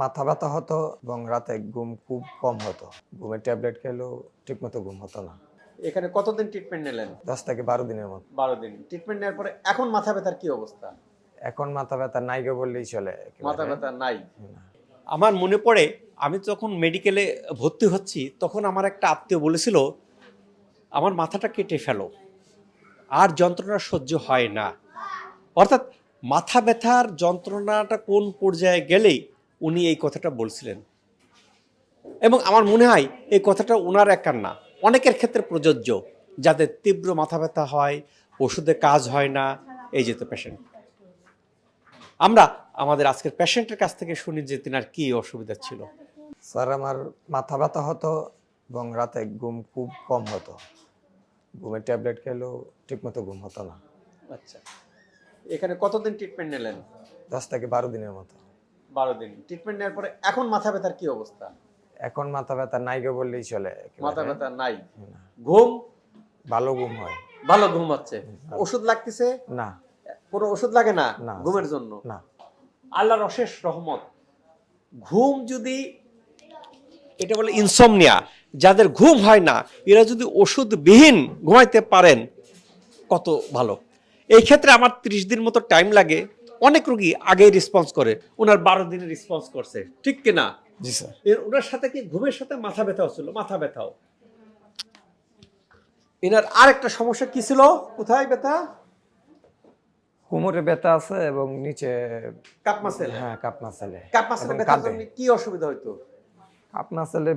মাথা ব্যথা হতো এবং রাতে ঘুম খুব কম হতো। ঘুমের ট্যাবলেট খেলেও ঠিকমতো ঘুম হতো না। এখানে কতদিন ট্রিটমেন্ট নিলেন? দশ থেকে বারো দিনের মতো। বারো দিন। ট্রিটমেন্ট নেওয়ার পরে এখন মাথা ব্যথার কি অবস্থা? এখন মাথা ব্যথা নাইকে বললেই চলে মাথা ব্যথা নাই? আমার মনে পড়ে আমি যখন মেডিকেলে ভর্তি হচ্ছি তখন আমার একটা আত্মীয় বলেছিল আমার মাথাটা কেটে ফেলো। আর যন্ত্রণা সহ্য হয় না। অর্থাৎ মাথা ব্যথার যন্ত্রণাটা কোন পর্যায়ে গেলেই উনি এই কথাটা বলছিলেন। এবং আমার মনে হয় এই কথাটা ওনার একার না অনেকের ক্ষেত্রে প্রযোজ্য যাদের তীব্র মাথা ব্যথা হয় ওষুধে কাজ হয় না এই যেত পেশেন্ট আমরা আমাদের আজকের পেশেন্টের কাছ থেকে শুনি যে তিনার কি অসুবিধা ছিল। স্যার আমার মাথা ব্যথা হতো এবং রাতে ঘুম খুব কম হতো। ঘুমের ট্যাবলেট খেলেও ঠিকমতো ঘুম হতো না। আচ্ছা। এখানে কতদিন ট্রিটমেন্ট নিলেন? দশ থেকে বারো দিনের মতো। বারো দিন। ট্রিটমেন্ট নেওয়ার পরে এখন মাথা ব্যথার কি অবস্থা? এখন মাথা ব্যথা নাই গো বললেই চলে মাথা ব্যথা নাই। ঘুম? ভালো ঘুম হয়। ভালো ঘুম হচ্ছে। ওষুধ লাগতেছে? না। কোনো ওষুধ লাগে না না। ঘুমের জন্য? না। আল্লাহর অশেষ রহমত। ঘুম যদি এটা বলে ইনসমনিয়া যাদের ঘুম হয় না এরা যদি ওষুধবিহীন ঘুমাইতে পারেন কত ভালো। এই ক্ষেত্রে আমার ত্রিশ দিন মতো টাইম লাগে। অনেক রোগী আগেই রেসপন্স করে। ওনার বারো দিনে রেসপন্স করছে। ঠিক কিনা? জি স্যার। ওনার সাথে কি ঘুমের সাথে মাথা ব্যথাও ছিল? মাথা ব্যথাও। এনার আরেকটা সমস্যা কি ছিল? কোথায় ব্যথা? কোমরে ব্যথা আছে এবং নিচে কাপ মাসেল? হ্যাঁ কাপ মাসেল। ব্যথার জন্য কি অসুবিধা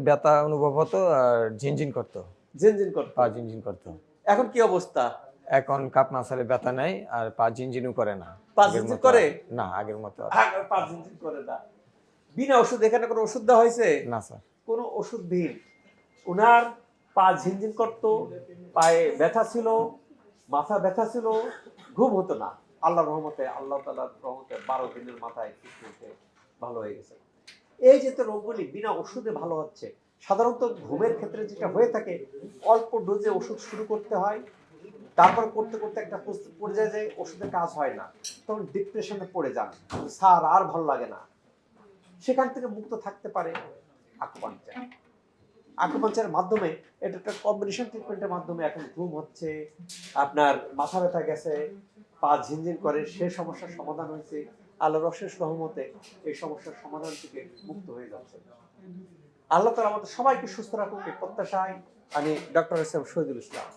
ব্যথা অনুভব হতো আর ঝিনঝিন করতো। ঝিনঝিন করতো? পা ঝিনঝিন করতো। এখন কি অবস্থা? এখন কাপনা ছেলে ব্যথা নাই আর পা ঝিনঝিনও করে না। পা আগের করে? না আগের মতো পাঁচ ঝিনঝিন করে না। বিনা ওষুধ এখানে কোনো ওষুধ দেওয়া হয়েছে? না স্যার। কোনো ওষুধবিহীন ওনার পা ঝিনঝিন করত পায়ে ব্যথা ছিল মাথা ব্যথা ছিল ঘুম হতো না। আল্লাহ রহমতে আল্লাহ তালার রহমতে বারো দিনের মাথায় ট্রিটমেন্টে ভালো হয়ে গেছে। এই যে তো রোগগুলি বিনা ওষুধে ভালো হচ্ছে সাধারণত ঘুমের ক্ষেত্রে যেটা হয়ে থাকে অল্প ডোজে ওষুধ শুরু করতে হয় তারপর করতে করতে একটা পর্যায়ে যায় ওষুধে কাজ হয় না। তখন ডিপ্রেশনে পড়ে যান। স্যার, আর ভালো লাগে না। সেখান থেকে মুক্ত থাকতে পারে আকুপাঞ্চার আকুপাঞ্চারের মাধ্যমে এটা একটা কম্বিনেশন ট্রিটমেন্টের মাধ্যমে এখন ঘুম হচ্ছে, আপনার মাথা ব্যথা গেছে, পা ঝিনঝিন করে, সে সমস্যার সমাধান হয়েছে, আল্লাহর অশেষ রহমতে এই সমস্যার সমাধান থেকে মুক্ত হয়ে যাচ্ছে। আল্লাহ তালা আমাদের সবাইকে সুস্থ রাখুক প্রত্যাশায় আমি doctor S M Shahidul Islam.